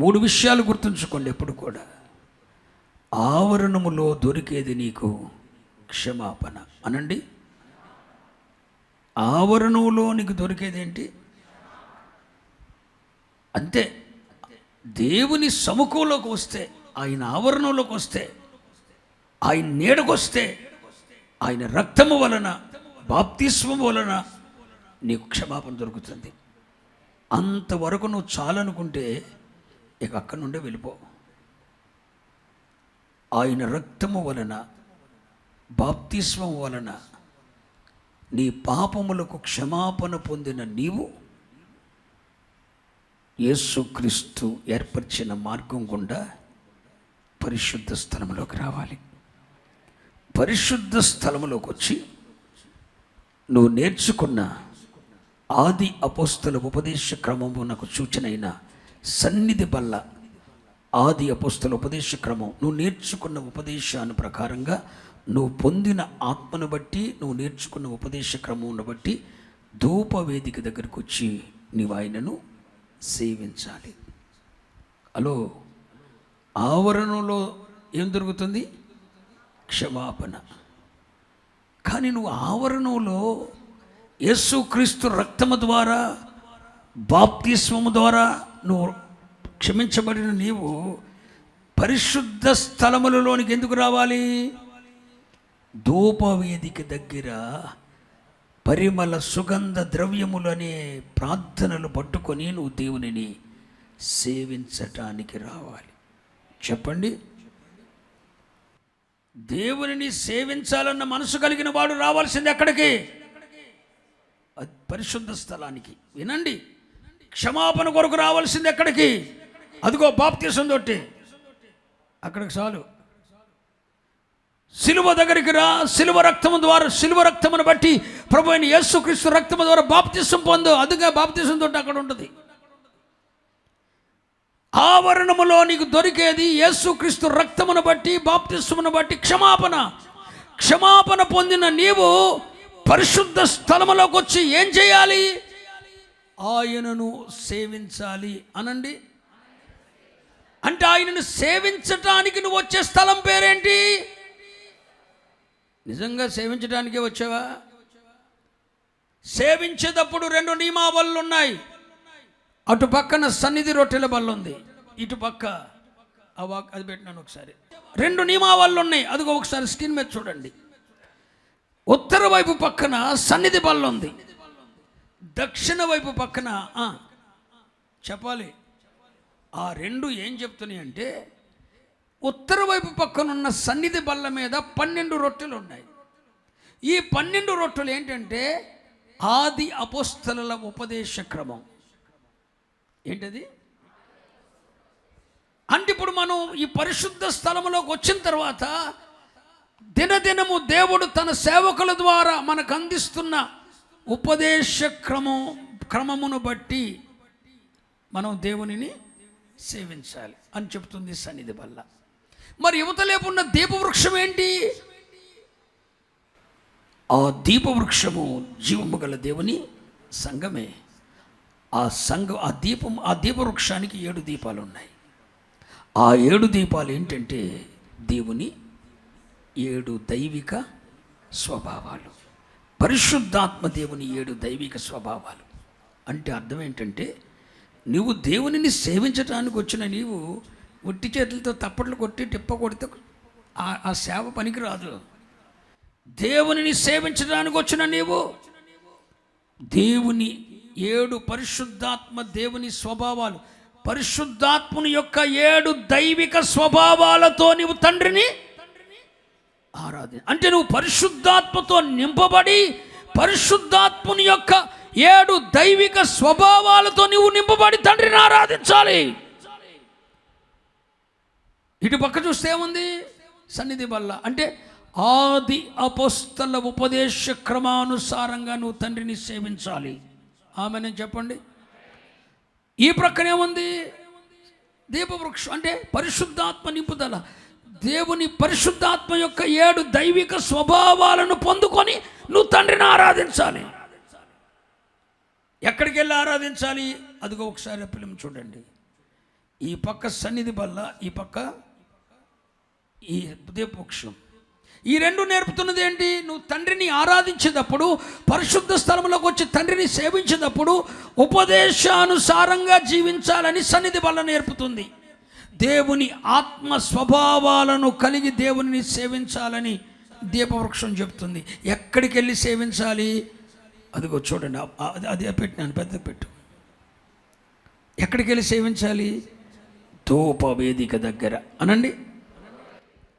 మూడు విషయాలు గుర్తుంచుకోండి ఎప్పుడు కూడా. ఆవరణములో దొరికేది నీకు క్షమాపణ. అనండి. ఆవరణంలో నీకు దొరికేది ఏంటి? అంతే. దేవుని సముఖంలోకి వస్తే ఆయన ఆవరణంలోకి వస్తే ఆయన నీడకొస్తే ఆయన రక్తము వలన బాప్తిస్వము వలన నీకు క్షమాపణ దొరుకుతుంది. అంతవరకు నువ్వు చాలనుకుంటే ఇక అక్కడి నుండే వెళ్ళిపో. ఆయన రక్తము వలన బాప్తిస్వం వలన నీ పాపములకు క్షమాపణ పొందిన నీవు యేసుక్రీస్తు ఏర్పరిచిన మార్గం గుండా పరిశుద్ధ స్థలంలోకి రావాలి. పరిశుద్ధ స్థలంలోకి వచ్చి నువ్వు నేర్చుకున్న ఆది అపోస్తల ఉపదేశ క్రమము నాకు సూచనైన సన్నిధి బల్ల. ఆది అపుస్తుల ఉపదేశ క్రమం. నువ్వు నేర్చుకున్న ఉపదేశాన్ని ప్రకారంగా నువ్వు పొందిన ఆత్మను బట్టి నువ్వు నేర్చుకున్న ఉపదేశ క్రమంను బట్టి ధూపవేదిక దగ్గరకు వచ్చి నీవు ఆయనను సేవించాలి. హలో ఆవరణలో ఏం దొరుకుతుంది? క్షమాపణ. కానీ నువ్వు ఆవరణంలో యేసుక్రీస్తు రక్తము ద్వారా బాప్తిస్వము ద్వారా నువ్వు క్షమించబడిన నీవు పరిశుద్ధ స్థలములలోనికి ఎందుకు రావాలి? ధూపవేదిక దగ్గర పరిమళ సుగంధ ద్రవ్యములనే ప్రార్థనలు పట్టుకొని నువ్వు దేవునిని సేవించటానికి రావాలి. చెప్పండి. దేవునిని సేవించాలన్న మనసు కలిగిన వాడు రావాల్సింది ఎక్కడికి? పరిశుద్ధ స్థలానికి. వినండి. క్షమాపణ కొరకు రావాల్సింది ఎక్కడికి? అదిగో బాప్తీసం తోటి అక్కడికి చాలు. సిలువ దగ్గరికి రా సిలువ రక్తము ద్వారా సిలువ రక్తమును బట్టి ప్రభు అయిన యేసుక్రీస్తు రక్తము ద్వారా బాప్తిసం పొందు. అదిగా బాప్తిసం తోటి అక్కడ ఉంటుంది. ఆవరణములో నీకు దొరికేది యేసుక్రీస్తు రక్తమును బట్టి బాప్తిస్మును బట్టి క్షమాపణ. క్షమాపణ పొందిన నీవు పరిశుద్ధ స్థలములోకి వచ్చి ఏం చేయాలి? ఆయనను సేవించాలి అనండి. అంటే ఆయనను సేవించటానికి నువ్వు వచ్చే స్థలం పేరేంటి? నిజంగా సేవించడానికే వచ్చావా? సేవించేటప్పుడు రెండు నియమావళులు ఉన్నాయి. అటు పక్కన సన్నిధి రొట్టెల బల్ల ఉంది. ఇటు పక్క అది పెట్టినాను ఒకసారి. రెండు నియమావళులు ఉన్నాయి. అదిగో ఒకసారి స్క్రీన్ మీద చూడండి. ఉత్తర వైపు పక్కన సన్నిధి బల్ల ఉంది. దక్షిణ వైపు పక్కన చెప్పాలి. ఆ రెండు ఏం చెప్తున్నాయి అంటే ఉత్తర వైపు పక్కనున్న సన్నిధి బల్ల మీద పన్నెండు రొట్టెలు ఉన్నాయి ఈ పన్నెండు రొట్టెలు ఏంటంటే ఆది అపోస్తల ఉపదేశ క్రమం. ఏంటది? అంటే ఇప్పుడు మనం ఈ పరిశుద్ధ స్థలంలోకి వచ్చిన తర్వాత దినదినము దేవుడు తన సేవకుల ద్వారా మనకు అందిస్తున్న ఉపదేశ క్రమం క్రమమును బట్టి మనం దేవునిని సేవించాలి అని చెప్తుంది సన్నిధి వల్ల. మరి యువతలేపు ఉన్న దీపవృక్షం ఏంటి? ఆ దీపవృక్షము జీవము గల దేవుని సంఘమే. ఆ సంఘం ఆ దీపం ఆ దీపవృక్షానికి ఏడు దీపాలు ఉన్నాయి. ఆ ఏడు దీపాలు ఏంటంటే దేవుని ఏడు దైవిక స్వభావాలు. పరిశుద్ధాత్మ దేవుని ఏడు దైవిక స్వభావాలు. అంటే అర్థం ఏంటంటే నువ్వు దేవునిని సేవించడానికి వచ్చిన నీవు ఒట్టి చేతులతో తప్పట్లు కొట్టి టిప్ప కొడితే ఆ- ఆ సేవ పనికిరాదు. దేవునిని సేవించడానికి వచ్చిన నీవు దేవుని ఏడు పరిశుద్ధాత్మ దేవుని స్వభావాలు. పరిశుద్ధాత్ముని యొక్క ఏడు దైవిక స్వభావాలతో నీవు తండ్రిని ఆరాధన. అంటే నువ్వు పరిశుద్ధాత్మతో నింపబడి పరిశుద్ధాత్ముని యొక్క ఏడు దైవిక స్వభావాలతో నువ్వు నింపబడి తండ్రిని ఆరాధించాలి. ఇటు పక్క చూస్తే ఏముంది? సన్నిధి వల్ల అంటే ఆది అపోస్తల ఉపదేశ క్రమానుసారంగా నువ్వు తండ్రిని సేవించాలి. ఆమె చెప్పండి? ఈ ప్రక్కనే ఉంది దీపవృక్షం. అంటే పరిశుద్ధాత్మ నింపుదల. దేవుని పరిశుద్ధాత్మ యొక్క ఏడు దైవిక స్వభావాలను పొందుకొని నువ్వు తండ్రిని ఆరాధించాలి. ఎక్కడికి వెళ్ళి ఆరాధించాలి? అదిగో ఒకసారి ఫిలిం చూడండి. ఈ పక్క సన్నిధి బల్ల ఈ పక్క ఈ దీపవృక్షం ఈ రెండు నేర్పుతున్నది ఏంటి? నువ్వు తండ్రిని ఆరాధించేటప్పుడు పరిశుద్ధ స్థలంలోకి వచ్చి తండ్రిని సేవించేటప్పుడు ఉపదేశానుసారంగా జీవించాలని సన్నిధి బల్ల నేర్పుతుంది. దేవుని ఆత్మ స్వభావాలను కలిగి దేవుని సేవించాలని దీపవృక్షం చెప్తుంది. ఎక్కడికి వెళ్ళి సేవించాలి? అదిగో చూడండి అది అదే పెట్టినాను పెద్ద పెట్టు. ఎక్కడికి వెళ్ళి సేవించాలి? ధూప వేదిక దగ్గర. అనండి?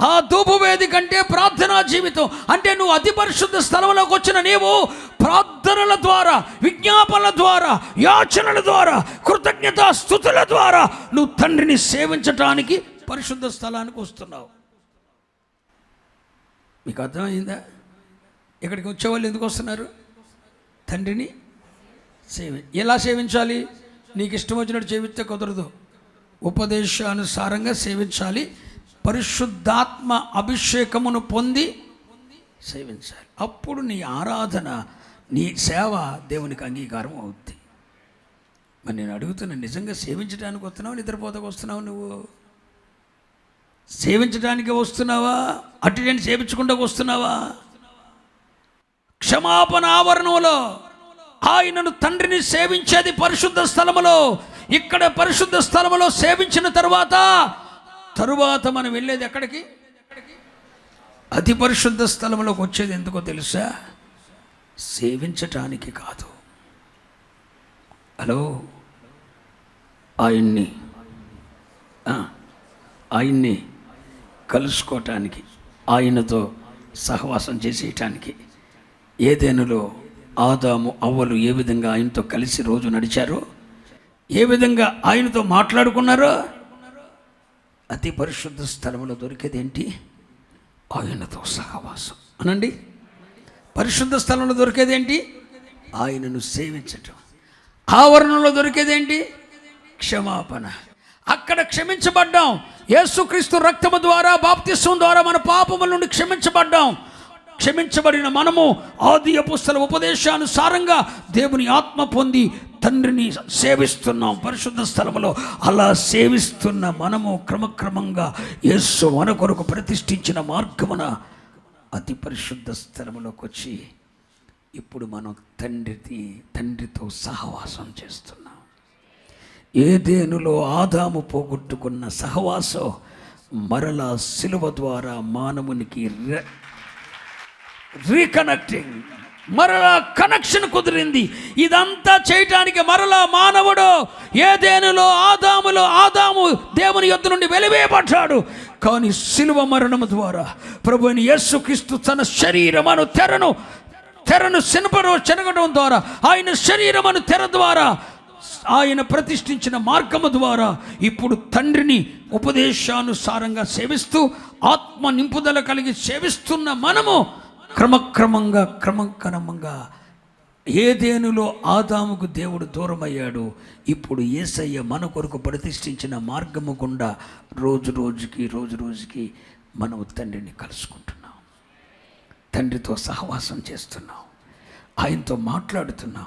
ఆ తూపు వేది కంటే ప్రార్థనా జీవితం. అంటే నువ్వు అతి పరిశుద్ధ స్థలంలోకి వచ్చిన నీవు ప్రార్థనల ద్వారా విజ్ఞాపనల ద్వారా యాచనల ద్వారా కృతజ్ఞత స్థుతుల ద్వారా నువ్వు తండ్రిని సేవించటానికి పరిశుద్ధ స్థలానికి వస్తున్నావు. మీకు అర్థమైందా? ఇక్కడికి వచ్చేవాళ్ళు ఎందుకు వస్తున్నారు? తండ్రిని సేవి ఎలా సేవించాలి? నీకు ఇష్టం వచ్చినట్టు సేవిస్తే కుదరదు. ఉపదేశానుసారంగా సేవించాలి. పరిశుద్ధాత్మ అభిషేకమును పొంది సేవించాలి. అప్పుడు నీ ఆరాధన నీ సేవ దేవునికి అంగీకారం అవుద్ది. మరి నేను అడుగుతున్నా నిజంగా సేవించడానికి వస్తున్నావు నిద్రపోతకు వస్తున్నావు నువ్వు? సేవించడానికి వస్తున్నావా? అటెండెన్స్ సేవించకుండా వస్తున్నావా? క్షమాపణ ఆవరణంలో ఆయనను తండ్రిని సేవించేది పరిశుద్ధ స్థలములో ఇక్కడ పరిశుద్ధ స్థలములో సేవించిన తర్వాత తరువాత మనం వెళ్ళేది ఎక్కడికి? అతి పరిశుద్ధ స్థలంలోకి వచ్చేది ఎందుకో తెలుసా? సేవించటానికి కాదు. హలో? ఆయన్ని. ఆయన్ని కలుసుకోవటానికి ఆయనతో సహవాసం చేసేయటానికి ఏదేనులో ఆదాము అవ్వలు ఏ విధంగా ఆయనతో కలిసి రోజు నడిచారో ఏ విధంగా ఆయనతో మాట్లాడుకున్నారో అతి పరిశుద్ధ స్థలంలో దొరికేది ఏంటి? ఆయనతో సహవాసం. అనండి? పరిశుద్ధ స్థలంలో దొరికేది ఏంటి? ఆయనను సేవించటం. ఆవరణలో దొరికేదేంటి క్షమాపణ. అక్కడ క్షమించబడ్డాం. యేసుక్రీస్తు రక్తము ద్వారా బాప్తిస్వం ద్వారా మన పాపముల నుండి క్షమించబడ్డాం. క్షమించబడిన మనము ఆది అపుస్తల ఉపదేశానుసారంగా దేవుని ఆత్మ పొంది తండ్రిని సేవిస్తున్నాం. పరిశుద్ధ స్థలములో అలా సేవిస్తున్న మనము క్రమక్రమంగా యేసు మన కొరకు ప్రతిష్ఠించిన మార్గమున అతి పరిశుద్ధ స్థలంలోకి వచ్చి ఇప్పుడు మనం తండ్రిని తండ్రితో సహవాసం చేస్తున్నాం. ఏదేనులో ఆదాము పోగొట్టుకున్న సహవాసం మరలా సిలువ ద్వారా మానవునికి రీకనెక్టింగ్. మరలా కనెక్షన్ కుదిరింది. ఇదంతా చేయటానికి మరలా మానవుడు ఏదేనులో ఆదాములో ఆదాము దేవుని యొద్ నుండి వెలివేయబడ్డాడు. కానీ శిలువ మరణము ద్వారా ప్రభుని యేసుక్రీస్తు తన శరీరమను తెరను తెరను శనపడం చెనగడం ద్వారా ఆయన శరీరమను తెర ద్వారా ఆయన ప్రతిష్ఠించిన మార్గము ద్వారా ఇప్పుడు తండ్రిని ఉపదేశానుసారంగా సేవిస్తూ ఆత్మ నింపుదల కలిగి సేవిస్తున్న మనము క్రమక్రమంగా క్రమక్రమంగా ఏదేనులో ఆదాముకు దేవుడు దూరమయ్యాడు ఇప్పుడు ఏసయ్య మన కొరకు ప్రతిష్ఠించిన మార్గము గుండా రోజు రోజుకి రోజు రోజుకి మనం తండ్రిని కలుసుకుంటున్నాం. తండ్రితో సహవాసం చేస్తున్నాం. ఆయనతో మాట్లాడుతున్నాం.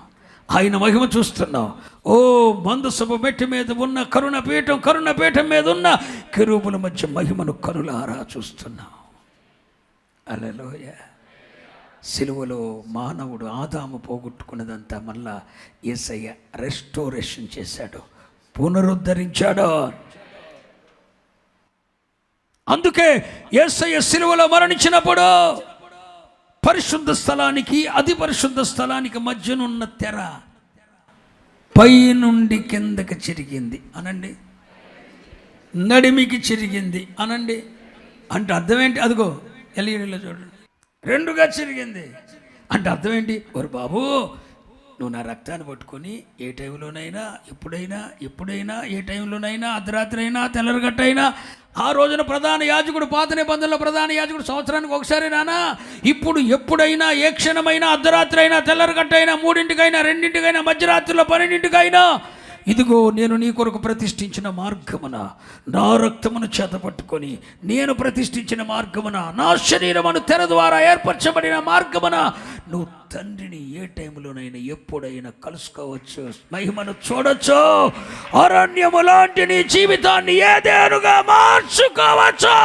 ఆయన మహిమ చూస్తున్నాం. ఓ మందు మెట్టి మీద ఉన్న కరుణ పీఠం కరుణ పీఠం మీద ఉన్న కెరూపుల మధ్య మహిమను కనులారా చూస్తున్నాం. అలలోయ. సిలువలో మానవుడు ఆదాము పోగొట్టుకున్నదంతా మళ్ళా ఏసయ్య రెస్టోరేషన్ చేశాడు. పునరుద్ధరించాడు. అందుకే ఏసయ్య సిలువలో మరణించినప్పుడు పరిశుద్ధ స్థలానికి అతి పరిశుద్ధ స్థలానికి మధ్యనున్న తెర పై నుండి కిందకి చిరిగింది. అనండి. నడిమికి చిరిగింది. అనండి. అంటే అర్థం ఏంటి? అదిగో ఎల్ఈడిలో చూడండి. రెండుగా చిరిగింది. అంటే అర్థం ఏంటి ఓరు బాబు నువ్వు నా రక్తాన్ని పట్టుకొని ఏ టైంలోనైనా ఎప్పుడైనా ఎప్పుడైనా ఏ టైంలోనైనా అర్ధరాత్రి అయినా తెల్లరగట్టయినా ఆ రోజున ప్రధాన యాజకుడు పాత నిబంధనలో ప్రధాన యాజకుడు సంవత్సరానికి ఒకసారి నానా ఇప్పుడు ఎప్పుడైనా ఏ క్షణమైనా అర్ధరాత్రి అయినా తెల్లరగట్టయినా మూడింటికైనా రెండింటికైనా మధ్యరాత్రిలో పన్నెండింటికైనా ఇదిగో నేను నీ కొరకు ప్రతిష్ఠించిన మార్గమున నా రక్తమును చేతపట్టుకొని నేను ప్రతిష్ఠించిన మార్గమున నా శరీరమును తెర ద్వారా ఏర్పరచబడిన మార్గమున నువ్వు తండ్రిని ఏ టైంలోనైనా ఎప్పుడైనా కలుసుకోవచ్చు. మహిమను చూడొచ్చు. అరణ్యము లాంటి నీ జీవితాన్ని ఏదేనుగా మార్చుకోవచ్చు.